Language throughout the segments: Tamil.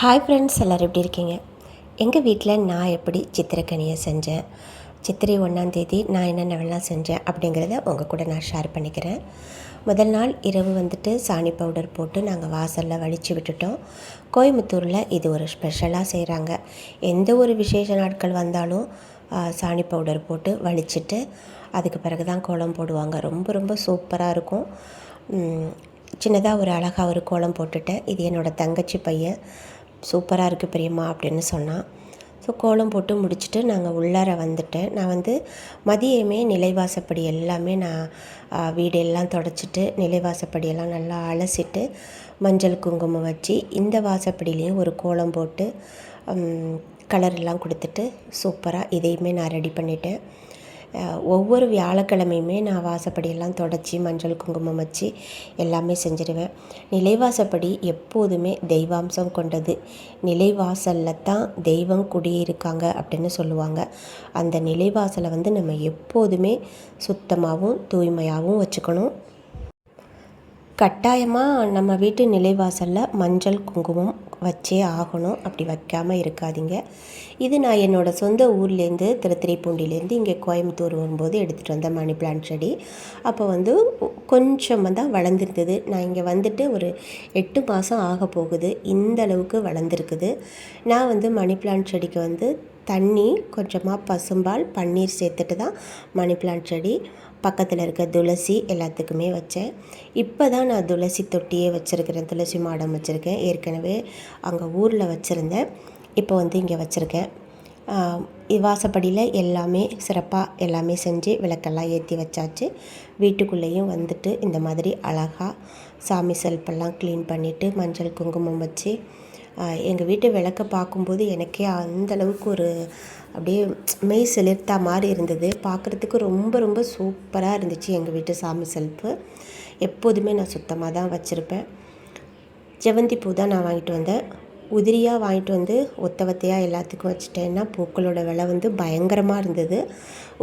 ஹாய் ஃப்ரெண்ட்ஸ் எல்லோரும் எப்படி இருக்கீங்க? எங்கள் வீட்டில் நான் எப்படி சித்திரக்கனியை செஞ்சேன்? சித்திரை ஒன்றாந்தேதி நான் என்னென்னவெல்லாம் செஞ்சேன் அப்படிங்கிறத உங்கள் கூட நான் ஷேர் பண்ணிக்கிறேன். முதல் நாள் இரவு வந்துட்டு சாணி பவுடர் போட்டு நாங்கள் வாசலில் வலிச்சு விட்டுட்டோம். கோயம்புத்தூரில் இது ஒரு ஸ்பெஷலாக செய்கிறாங்க எந்த ஒரு விசேஷ நாட்கள் வந்தாலும் சாணி பவுடர் போட்டு வலிச்சிட்டு அதுக்கு பிறகு தான் கோலம் போடுவாங்க. ரொம்ப ரொம்ப சூப்பராக இருக்கும். சின்னதாக ஒரு அழகாக ஒரு கோலம் போட்டுட்டேன். இது என்னோடய தங்கச்சி பையன். சூப்பராக இருக்குது பெரியம்மா அப்படின்னு சொன்னான் ஸோ கோலம் போட்டு முடிச்சுட்டு நாங்கள் உள்ளார வந்துட்டேன். நான் வந்து மதியமே நிலைவாசப்படி எல்லாமே நான் வீடு எல்லாம் தொடச்சிட்டு நிலைவாசப்படியெல்லாம் நல்லா அலசிட்டு மஞ்சள் குங்குமம் வச்சு இந்த வாசப்படியிலையும் ஒரு கோலம் போட்டு கலர் எல்லாம் கொடுத்துட்டு சூப்பராக இதையுமே நான் ரெடி பண்ணிட்டேன். ஒவ்வொரு வியாழக்கிழமையுமே நான் வாசப்படியெல்லாம் தொடச்சி மஞ்சள் குங்குமம் வச்சு எல்லாமே செஞ்சுருவேன். நிலைவாசப்படி எப்போதுமே தெய்வாம்சம் கொண்டது. நிலைவாசலில் தான் தெய்வம் குடியிருக்காங்க அப்படின்னு சொல்லுவாங்க. அந்த நிலைவாசலை வந்து நம்ம எப்போதுமே சுத்தமாகவும் தூய்மையாகவும் வச்சுக்கணும். கட்டாயமாக நம்ம வீட்டு நிலைவாசலில் மஞ்சள் குங்குமம் வச்சே ஆகணும். அப்படி வைக்காமல் இருக்காதீங்க. இது நான் என்னோடய சொந்த ஊர்லேருந்து திருத்திரைப்பூண்டிலேருந்து இங்கே கோயம்புத்தூர் வரும்போது எடுத்துகிட்டு வந்தேன் மணி பிளான்ட் செடி. அப்போ வந்து கொஞ்சமாக தான் வளர்ந்துருந்தது. நான் இங்கே வந்துட்டு ஒரு எட்டு மாதம் ஆக போகுது. இந்த அளவுக்கு வளர்ந்துருக்குது. நான் வந்து மணி பிளான்ட் செடிக்கு வந்து தண்ணி கொஞ்சமாக பசும்பால் பன்னீர் சேர்த்துட்டு தான் மணி பிளான்ட் செடி பக்கத்தில் இருக்க துளசி எல்லாத்துக்குமே வச்சேன். இப்போ தான் நான் துளசி தொட்டியே வச்சுருக்கிறேன். துளசி மாடம் வச்சுருக்கேன். ஏற்கனவே அங்கே ஊரில் வச்சுருந்தேன். இப்போ வந்து இங்கே வச்சுருக்கேன். வாசப்படியில் எல்லாமே சிறப்பாக எல்லாமே செஞ்சு விளக்கெல்லாம் ஏற்றி வச்சாச்சு. வீட்டுக்குள்ளேயும் வந்துட்டு இந்த மாதிரி அழகாக சாமி செல்ஃபெல்லாம் க்ளீன் பண்ணிவிட்டு மஞ்சள் குங்குமம் வச்சு எங்கள் வீட்டு விளக்க பார்க்கும்போது எனக்கே அந்தளவுக்கு ஒரு அப்படியே மெய் செலுத்தா மாதிரி இருந்தது. பார்க்குறதுக்கு ரொம்ப ரொம்ப சூப்பராக இருந்துச்சு எங்கள் வீட்டு சாமி செல்ஃபு எப்போதுமே நான் சுத்தமாக தான் வச்சுருப்பேன். ஜெவந்தி பூ தான் நான் வாங்கிட்டு வந்தேன். உதிரியாக வாங்கிட்டு வந்து ஒத்த ஒத்தையாக எல்லாத்துக்கும் வச்சுட்டேன்னா பூக்களோட விலை வந்து பயங்கரமாக இருந்தது.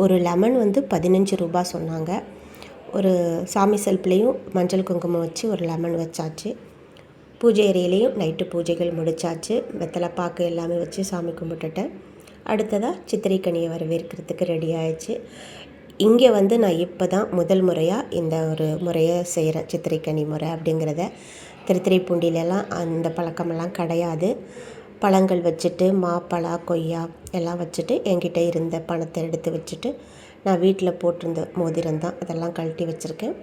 ஒரு லெமன் வந்து பதினஞ்சு ரூபா சொன்னாங்க. ஒரு சாமி செல்ஃப்லேயும் மஞ்சள் குங்குமம் வச்சு ஒரு லெமன் வச்சாச்சு. பூஜை அறையிலையும் நைட்டு பூஜைகள் முடித்தாச்சு வெத்தலை பாக்கு எல்லாமே வச்சு சாமி கும்பிட்டுட்டேன். அடுத்ததாக சித்திரைக்கனியை வரவேற்கிறதுக்கு ரெடி ஆயிடுச்சு. இங்கே வந்து நான் இப்போ தான் முதல் முறையாக இந்த ஒரு முறையை செய்கிறேன் சித்திரைக்கனி முறை அப்படிங்கிறத. திருத்திரைப்பூண்டிலெல்லாம் அந்த பழக்கமெல்லாம் கிடையாது. பழங்கள் வச்சுட்டு மாப்பழா கொய்யா எல்லாம் வச்சுட்டு என்கிட்ட இருந்த பணத்தை எடுத்து வச்சுட்டு நான் வீட்டில் போட்டிருந்த மோதிரம் தான் அதெல்லாம் கழட்டி வச்சுருக்கேன்.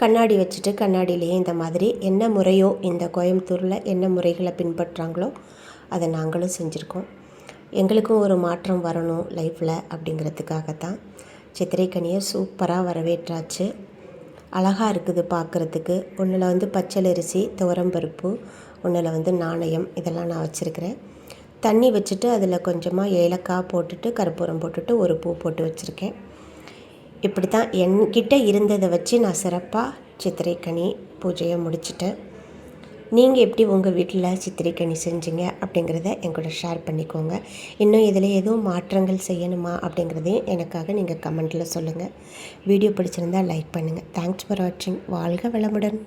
கண்ணாடி வச்சுட்டு கண்ணாடியிலேயே இந்த மாதிரி என்ன முறையோ இந்த கோயம்புத்தூரில் என்ன முறைகளை பின்பற்றாங்களோ அதை நாங்களும் செஞ்சுருக்கோம். எங்களுக்கும் ஒரு மாற்றம் வரணும் லைஃப்பில் அப்படிங்கிறதுக்காகத்தான். சித்திரைக்கனியை சூப்பராக வரவேற்றாச்சு. அழகாக இருக்குது பார்க்குறதுக்கு. ஒன்றில் வந்து பச்சலரிசி துவரம்பருப்பு ஒன்றில் வந்து நாணயம் இதெல்லாம் நான் வச்சுருக்கிறேன். தண்ணி வச்சுட்டு அதில் கொஞ்சமாக ஏலக்காய் போட்டுட்டு கற்பூரம் போட்டுட்டு ஒரு பூ போட்டு வச்சுருக்கேன். இப்படி தான் என்கிட்ட இருந்ததை வச்சு நான் சிறப்பாக சித்திரைக்கனி பூஜையை முடிச்சிட்டேன். நீங்கள் எப்படி உங்கள் வீட்டில் சித்திரைக்கனி செஞ்சீங்க அப்படிங்கிறத என் ஷேர் பண்ணிக்கோங்க. இன்னும் இதில் எதுவும் மாற்றங்கள் செய்யணுமா அப்படிங்கிறதையும் எனக்காக நீங்கள் கமெண்ட்டில் சொல்லுங்கள் வீடியோ பிடிச்சிருந்தால் லைக் பண்ணுங்கள் தேங்க்ஸ் ஃபார் வாட்சிங் வாழ்க வளமுடன்.